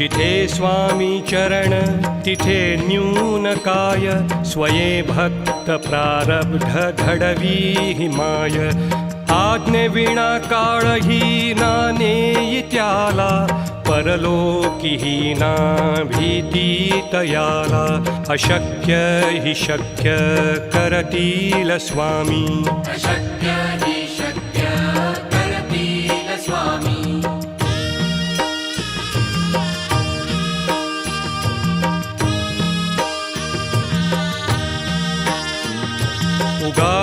जिथे स्वामी चरण तिथे न्यूनकाय स्वये भक्तप्रारब्धधढवी घडवी हिमाय आज्ञविणा काळहीनानेयित्याला परलोकिहीना भीतीतयाला अशक्य हि शक्य करतील स्वामी। अशक्य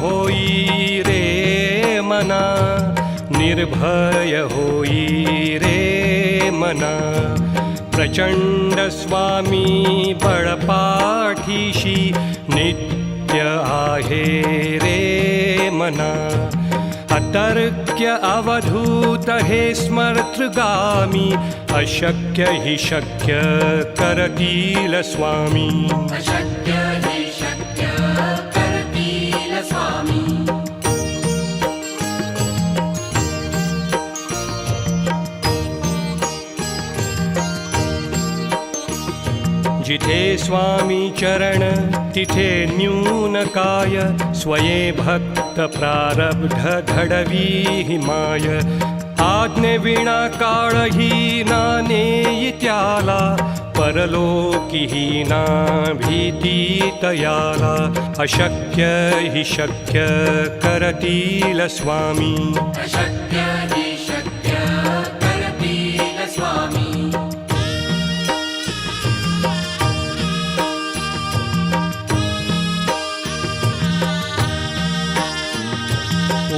होई रे मना निर्भय होई रे मना। प्रचंड स्वामी बळपाठीशी नित्य आहे रे मना। अतर्क्य अवधूत हे स्मर्तृगामी अशक्य हि शक्य करतील स्वामी। अशक्य जिथे स्वामी चरण तिथे न्यूनकाय स्वये भक्त प्रारब्ध घडवी माय। आज्ञविणा नेत्याला परलोकिहीना भीतीतयाला अशक्य हि शक्य करतील करतिलस्वामी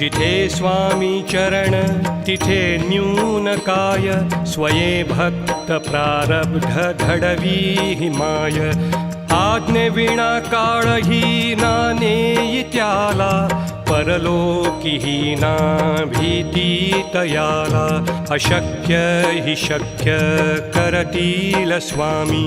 जिथे स्वामी चरण तिथे न्यून काय स्वये भक्त प्रारब्ध घडवी हिमाय आज्ञे विणा काळही नाने त्याला परलोकी ना भीती तयाला अशक्य हि शक्य करतील स्वामी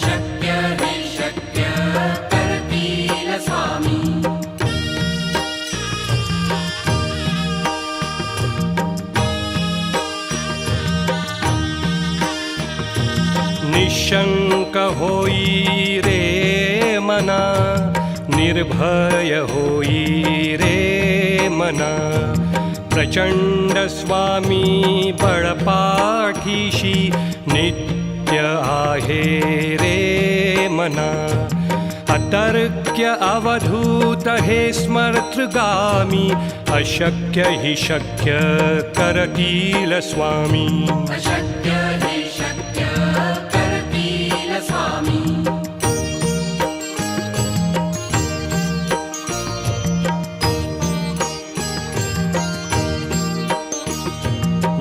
निशंक होई रे मना निर्भय होई रे मना। प्रचंड स्वामी बळपाठीशी नित्य आहे रे मना। अतर्क्य अवधूत हे स्मर्तृगामी अशक्य हि शक्य करतील स्वामी। अशक्य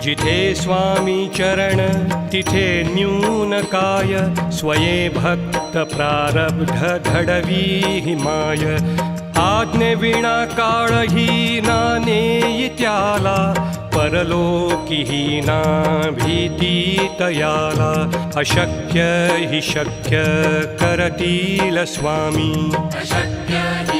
जिथे स्वामी चरण तिथे न्यून काय स्वये भक्त प्रारब्ध घडवी हिमाय आज्ञेविणा काळही नाने त्याला परलोकी ना भीती तयाला अशक्य हि शक्य करतील स्वामी। अशक्य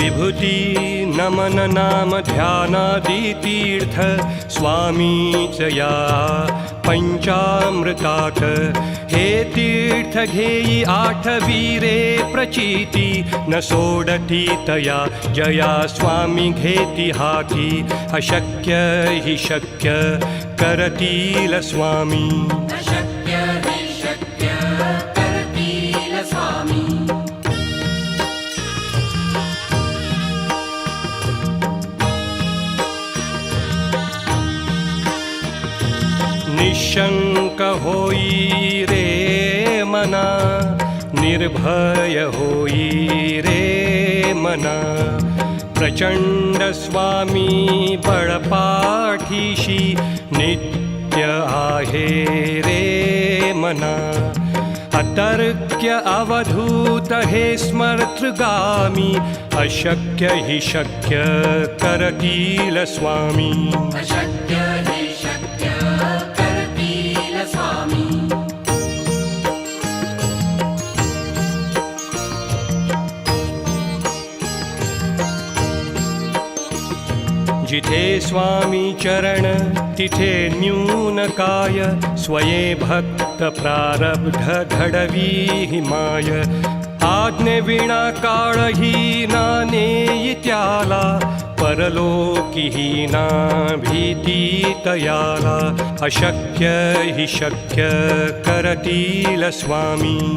विभूती नमन नाम ध्यानादी तीर्थ स्वामीच या पंचामृताक हे तीर्थ घेई आठवी रे प्रचिती न सोडती तया। जया स्वामी घेती हाती अशक्य हि शक्य। करतील स्वामी निशंक होई रे मना निर्भय होई रे मना। प्रचंड स्वामी बळपाठीशी नित्य आहे रे मना। अतर्क्य अवधूत हे स्मर्तृगामी अशक्य हि शक्य करतील स्वामी जिथे स्वामी चरण तिथे न्यूनकाय स्वये भक्त प्रारब्ध भक्तप्रारब्धधढवीहि माय। आज्ञणाकाळहीना नेत्याला परलोकिहीना भीतीतयाला अशक्य हि शक्य करतील स्वामी।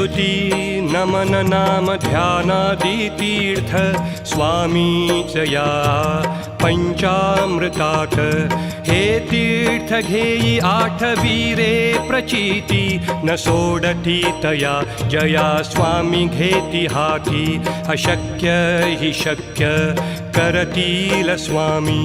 विभूती नमन नाम ध्यानादी तीर्थ स्वामीच या पञ्चामृतात् हे तीर्थ घेयि आठवीरे प्रचिती न सोडती तया। जया स्वामी घेति हाती अशक्य हि शक्य। करतील स्वामी।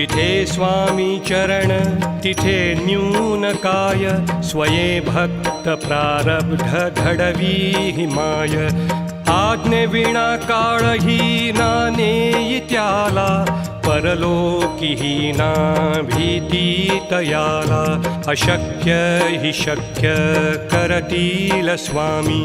जिथे स्वामी चरण तिथे न्यून काय स्वये भक्त प्रारब्ध घडवी हिमाय आज्ञे विणा काळही नाने त्याला परलोकी ना भीती तयाला अशक्य हि शक्य करतील स्वामी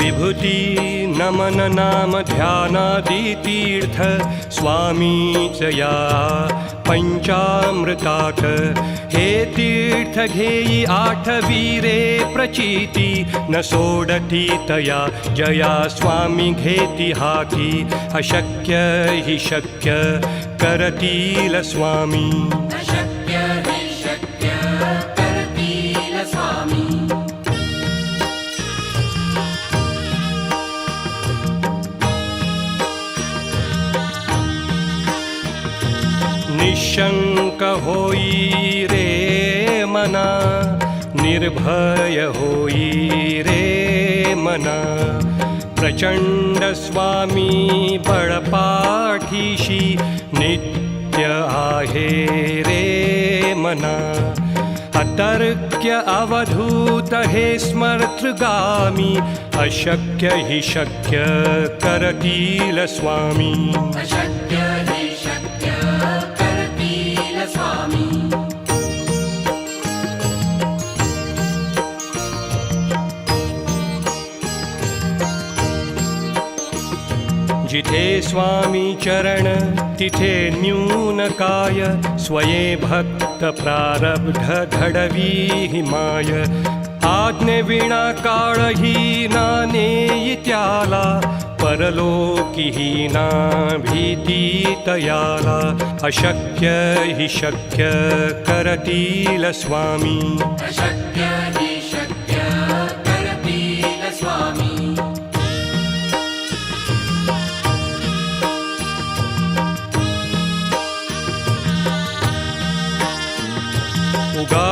विभूती नमन नाम ध्यानादी तीर्थ स्वामीच या पंचामृतात हे तीर्थ घेई आठवीरे प्रचिती न सोडती तया। जया स्वामी घेती हाती अशक्य हि शक्य। करतील स्वामी निशंक होई रे मना निर्भय होई रे मना। प्रचंड स्वामी बळपाठीशी नित्य आहे रे मना। अतर्क्य अवधूत हे स्मर्तृगामी अशक्य हि शक्य करतील स्वामी जिथे स्वामी चरण तिथे न्यून काय स्वये भक्त प्रारब्ध घडवी हिमाय आज्ञेविणा काळही नाने त्याला परलोकीही ना भीती तयाला। अशक्य हि शक्य करतील स्वामी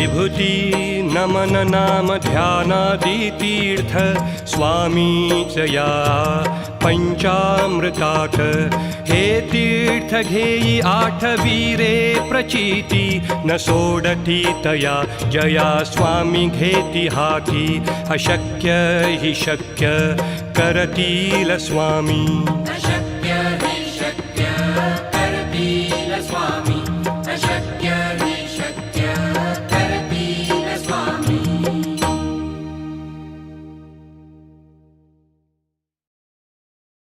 विभूती नमन नाम ध्यानादी तीर्थ स्वामीच या पंचामृतात हे तीर्थ घेई आठवीरे प्रचिती न सोडती तया। जया स्वामी घेती हाती अशक्य हि शक्य करतील स्वामी